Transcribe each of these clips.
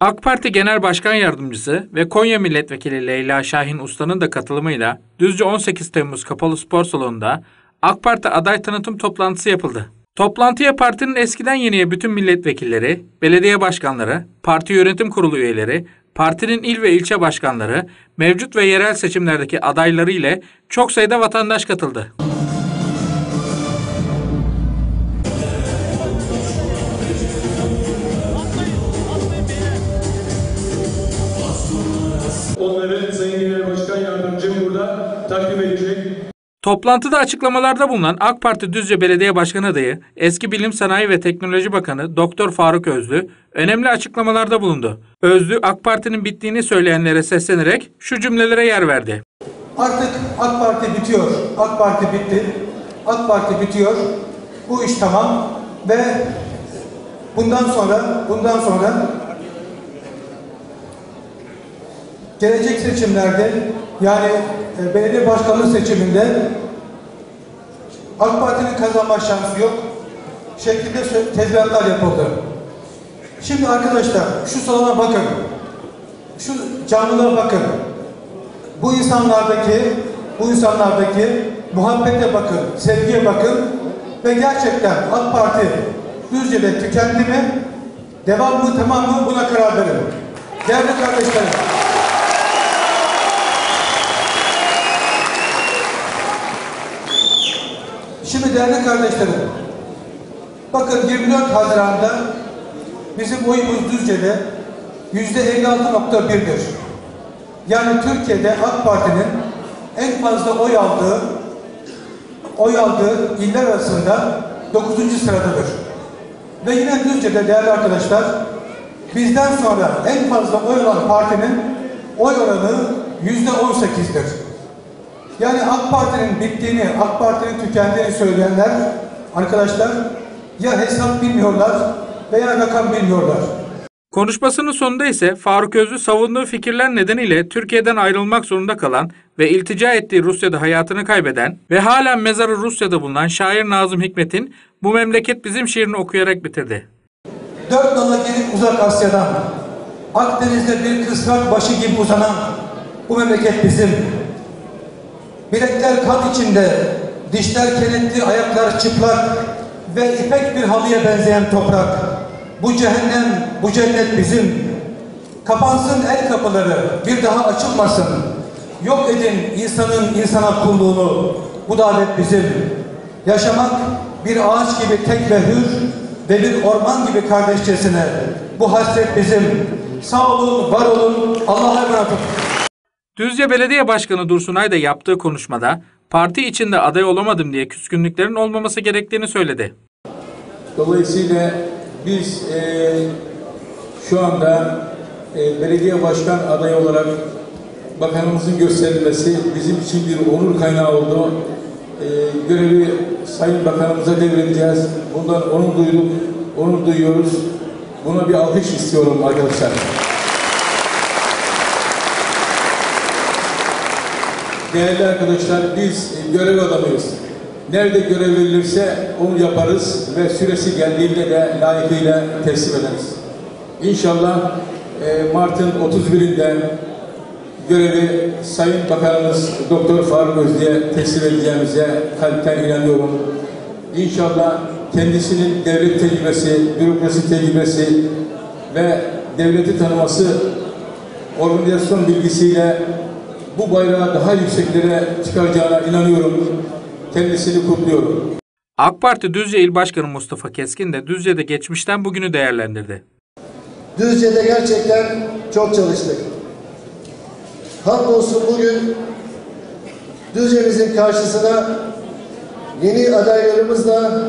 AK Parti Genel Başkan Yardımcısı ve Konya Milletvekili Leyla Şahin Usta'nın da katılımıyla Düzce 18 Temmuz Kapalı Spor Salonu'nda AK Parti aday tanıtım toplantısı yapıldı. Toplantıya partinin eskiden yeniye bütün milletvekilleri, belediye başkanları, parti yönetim kurulu üyeleri, partinin il ve ilçe başkanları, mevcut ve yerel seçimlerdeki adayları ile çok sayıda vatandaş katıldı. Onları Sayın Genel Başkan Yardımcım burada takdim edecek. Toplantıda açıklamalarda bulunan AK Parti Düzce Belediye Başkanı adayı, eski Bilim Sanayi ve Teknoloji Bakanı Doktor Faruk Özlü önemli açıklamalarda bulundu. Özlü AK Parti'nin bittiğini söyleyenlere seslenerek şu cümlelere yer verdi. Artık AK Parti bitiyor. AK Parti bitti. AK Parti bitiyor. Bu iş tamam ve bundan sonra bundan sonra gelecek seçimlerde yani e, belediye başkanlığı seçiminde AK Parti'nin kazanma şansı yok şeklinde tezgahlar yapıldı. Şimdi arkadaşlar şu salona bakın. Şu canlılığa bakın. Bu insanlardaki bu insanlardaki muhabbete bakın, sevgiye bakın ve gerçekten AK Parti Düzce'de tükendi mi? Devam mı, tamam mı? Buna karar verin. Değerli kardeşlerim. Şimdi değerli kardeşlerim, bakın 24 Haziran'da bizim oyumuz Düzce'de yüzde 56.1'dir. Yani Türkiye'de AK Parti'nin en fazla oy aldığı oy aldığı iller arasında 9. sıradadır. Ve yine Düzce'de değerli arkadaşlar bizden sonra en fazla oy alan partinin oy oranı yüzde 18'dir. Yani AK Parti'nin bittiğini, AK Parti'nin tükendiğini söyleyenler arkadaşlar ya hesap bilmiyorlar veya rakam bilmiyorlar. Konuşmasının sonunda ise Faruk Özlü savunduğu fikirler nedeniyle Türkiye'den ayrılmak zorunda kalan ve iltica ettiği Rusya'da hayatını kaybeden ve halen mezarı Rusya'da bulunan şair Nazım Hikmet'in Bu Memleket Bizim şiirini okuyarak bitirdi. Dört nala gelip uzak Asya'dan, Akdeniz'de bir kısrak başı gibi uzanan bu memleket bizim. Bilekler kan içinde, dişler kenetli, ayaklar çıplak ve ipek bir halıya benzeyen toprak. Bu cehennem, bu cennet bizim. Kapansın el kapıları, bir daha açılmasın. Yok edin insanın insana kulluğunu, bu davet bizim. Yaşamak bir ağaç gibi tek ve hür ve bir orman gibi kardeşçesine. Bu hasret bizim. Sağ olun, var olun, Allah'a emanet olun. Düzce Belediye Başkanı Dursunay da yaptığı konuşmada parti içinde aday olamadım diye küskünlüklerin olmaması gerektiğini söyledi. Dolayısıyla biz e, şu anda e, belediye başkan adayı olarak bakanımızın gösterilmesi bizim için bir onur kaynağı oldu. E, görevi Sayın Bakanımıza devredeceğiz. Bundan onur duyduk, onur duyuyoruz. Buna bir alkış istiyorum arkadaşlar. Değerli arkadaşlar biz görev adamıyız. Nerede görev verilirse onu yaparız ve süresi geldiğinde de layıkıyla teslim ederiz. İnşallah e, Mart'ın 31'inde görevi Sayın Bakanımız Doktor Faruk Özlü'ye teslim edeceğimize kalpten inanıyorum. İnşallah kendisinin devlet tecrübesi, bürokrasi tecrübesi ve devleti tanıması organizasyon bilgisiyle bu bayrağı daha yükseklere çıkaracağına inanıyorum. Kendisini kutluyorum. AK Parti Düzce İl Başkanı Mustafa Keskin de Düzce'de geçmişten bugünü değerlendirdi. Düzce'de gerçekten çok çalıştık. Hamdolsun bugün Düzce'mizin karşısına yeni adaylarımızla,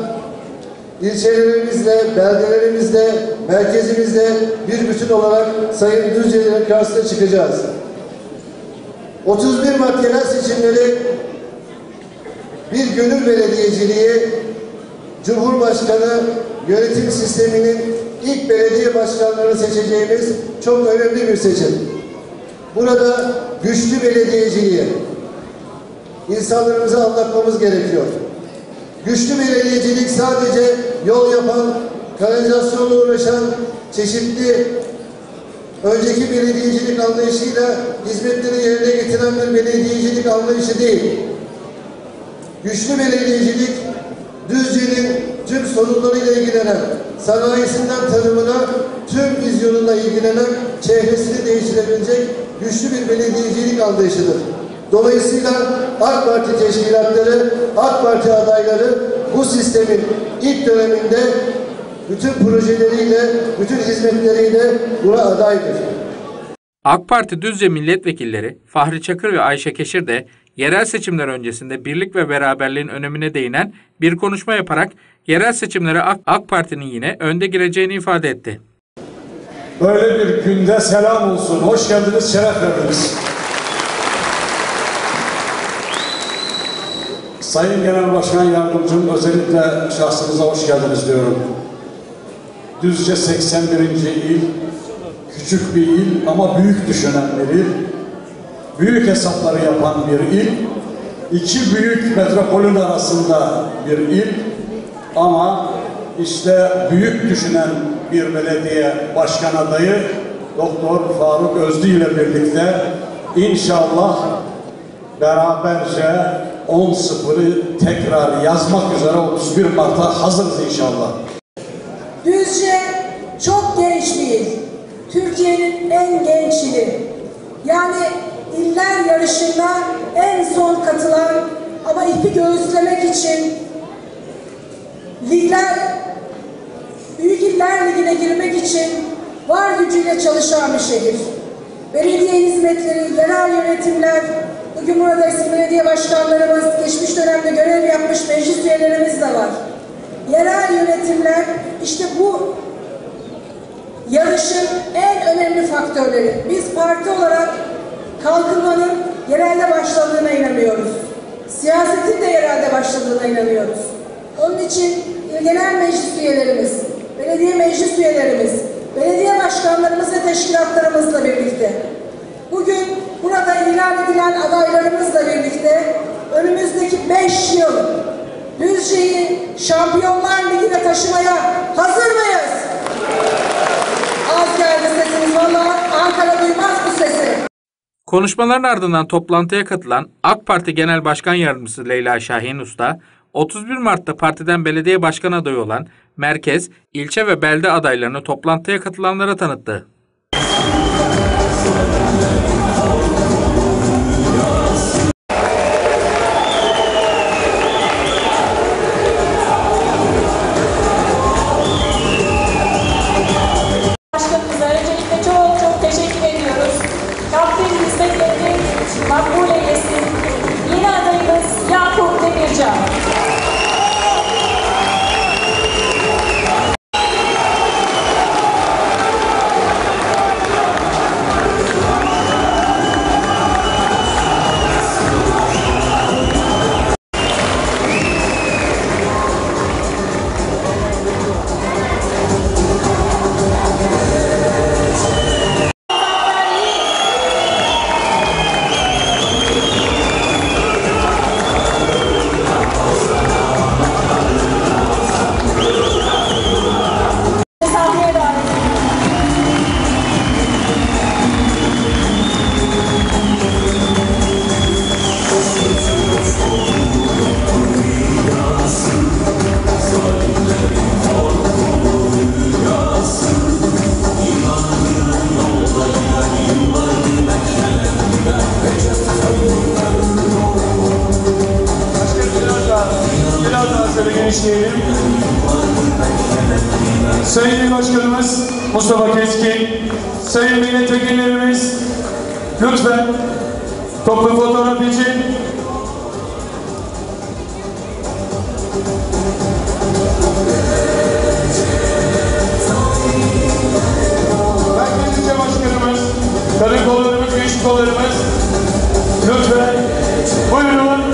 ilçelerimizle, beldelerimizle, merkezimizle bir bütün olarak Sayın Düzce'lerin karşısına çıkacağız. 31 Mart genel seçimleri bir gönül belediyeciliği, Cumhurbaşkanı yönetim sisteminin ilk belediye başkanlarını seçeceğimiz çok önemli bir seçim. Burada güçlü belediyeciliği insanlarımıza anlatmamız gerekiyor. Güçlü belediyecilik sadece yol yapan, kanalizasyonla uğraşan çeşitli önceki belediyecilik anlayışıyla hizmetleri yerine getiren bir belediyecilik anlayışı değil. Güçlü belediyecilik, Düzce'nin tüm sorunlarıyla ilgilenen, sanayisinden tarımına, tüm vizyonuna ilgilenen, çehresini değiştirebilecek güçlü bir belediyecilik anlayışıdır. Dolayısıyla AK Parti teşkilatları, AK Parti adayları bu sistemin ilk döneminde bütün projeleriyle, bütün hizmetleriyle buna adaydır. AK Parti Düzce milletvekilleri Fahri Çakır ve Ayşe Keşir de yerel seçimler öncesinde birlik ve beraberliğin önemine değinen bir konuşma yaparak yerel seçimlere AK, AK Parti'nin yine önde gireceğini ifade etti. Böyle bir günde selam olsun. Hoş geldiniz, şeref verdiniz. Sayın Genel Başkan Yardımcım özellikle şahsınıza hoş geldiniz diyorum. Düzce 81. il, küçük bir il ama büyük düşünen bir il. Büyük hesapları yapan bir il. İki büyük metropolün arasında bir il. Ama işte büyük düşünen bir belediye başkan adayı Doktor Faruk Özlü ile birlikte inşallah beraberce 10-0'ı tekrar yazmak üzere 31 Mart'a hazırız inşallah. Düzce çok genç bir il. Türkiye'nin en genç ili. Yani iller yarışında en son katılan ama ipi göğüslemek için ligler, Büyük İller Ligi'ne girmek için var gücüyle çalışan bir şehir. Belediye hizmetleri, yerel yönetimler, bugün burada eski belediye başkanlarımız, geçmiş dönemde görev yapmış meclis üyelerimiz de var. Yerel yönetimler işte bu yarışın en önemli faktörleri. Biz parti olarak kalkınmanın yerelde başladığına inanıyoruz. Siyasetin de yerelde başladığına inanıyoruz. Onun için genel meclis üyelerimiz, belediye meclis üyelerimiz, belediye başkanlarımız ve teşkilatlarımızla birlikte bugün burada ilan edilen adaylarımızla birlikte önümüzdeki beş yıl Düzce'yi Şampiyonlar Ligi'ne taşımaya hazır mıyız? Az geldi sesiniz valla Ankara duymaz bu sesi. Konuşmaların ardından toplantıya katılan AK Parti Genel Başkan Yardımcısı Leyla Şahin Usta, 31 Mart'ta partiden belediye başkan adayı olan merkez, ilçe ve belde adaylarını toplantıya katılanlara tanıttı. как ты не могу, если не надо isteyelim. Sayın Başkanımız Mustafa Keskin, Sayın Milletvekillerimiz lütfen toplu fotoğraf için Merkezce Başkanımız, karakollarımız, meşgullarımız lütfen buyurun.